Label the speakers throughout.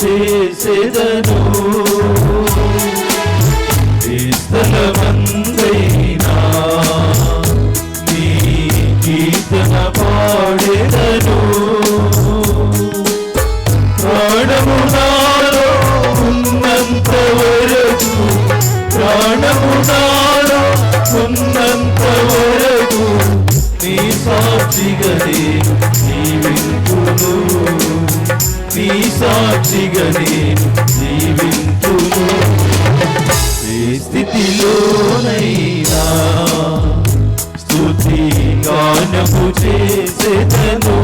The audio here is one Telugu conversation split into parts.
Speaker 1: చేసేదను. ఈ స్థలమందైనా నీ కీర్తన పాడేదను. ప్రాణము నీ సాక్షిగనే జీవింతును ఏ స్థితిలోనైనా స్థుతి గానము చేసేదను.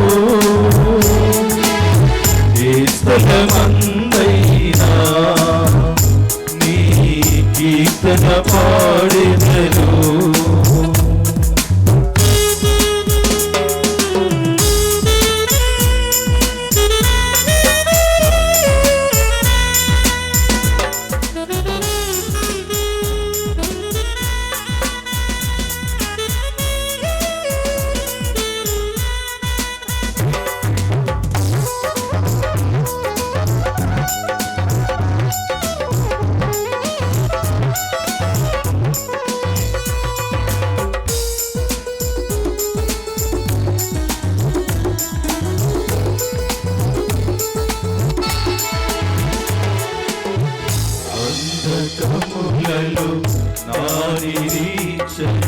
Speaker 1: నిరీక్షణ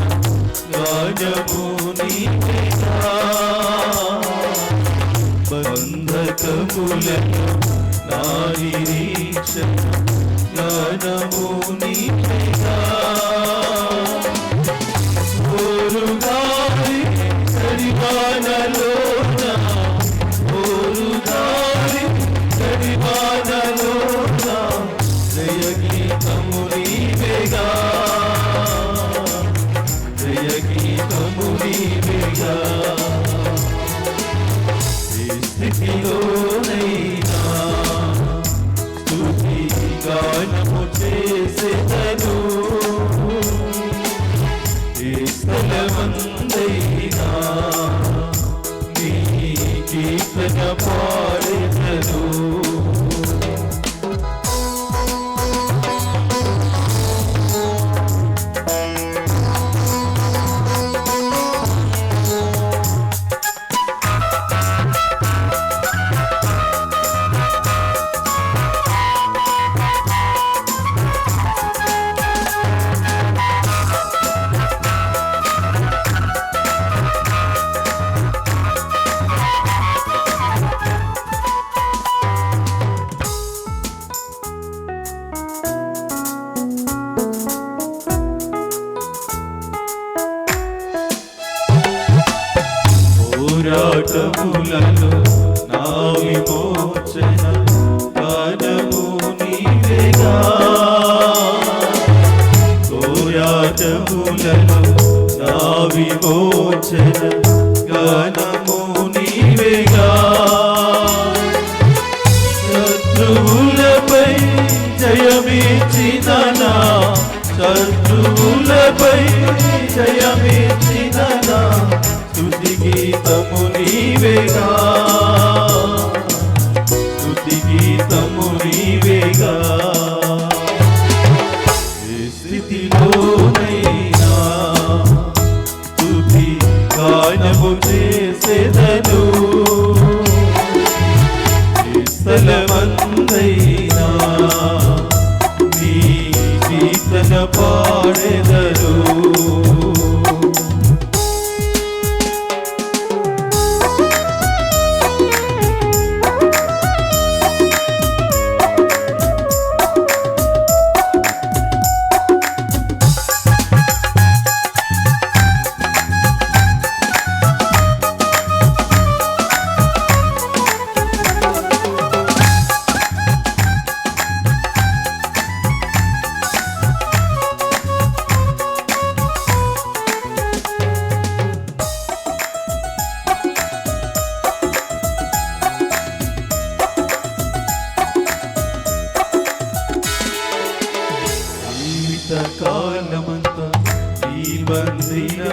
Speaker 1: గానము నీవేగా నా నిరీక్షణ గానము నీవేగా ఓరుగాలి సరివానలోన జయ గానము చేసేదను. ఏ స్థలమందైనా నీ కీర్తన పాడెదను పోరాటములలో నా విమోచన గానము నీవేగా. పోరాటములలో నా విమోచన గానము నీవేగా. శత్రువులపై జయమిచ్చిన శత్రువులపై జయమిచ్చిన గీతము నీవేగా. స్తుతి గీతము నీవేగా. ఏ స్థితిలోనైనా స్తుతి గానము చేసేదను. స్థలమందైనా నీ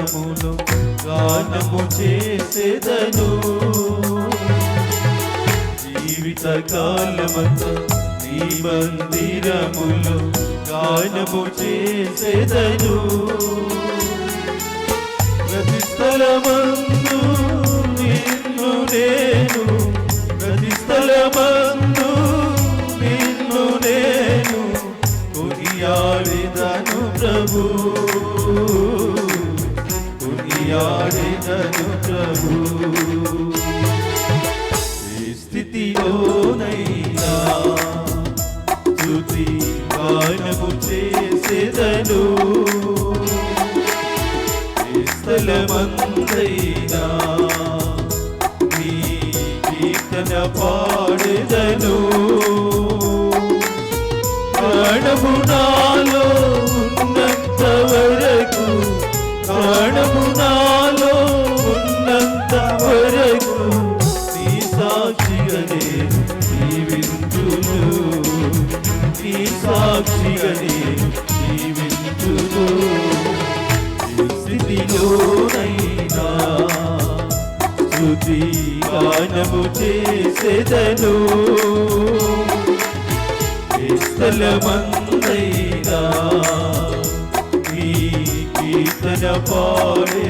Speaker 1: మందిరములో గానము చేసేదను. జీవిత కాలమంత నీ మందిరములు గానము చేసేదను. ప్రతి స్థలమంత కొనియాడిదను ప్రభు. ఈ స్థితిలోనైనా స్తుతి గానము చేసేదను. ఏ స్థలమందైనా నీ కీర్తన పాడెదను. ప్రాణము స్థలము చేసేదను. ఏ స్థలమందైనా ఈ కీర్తన పాడెద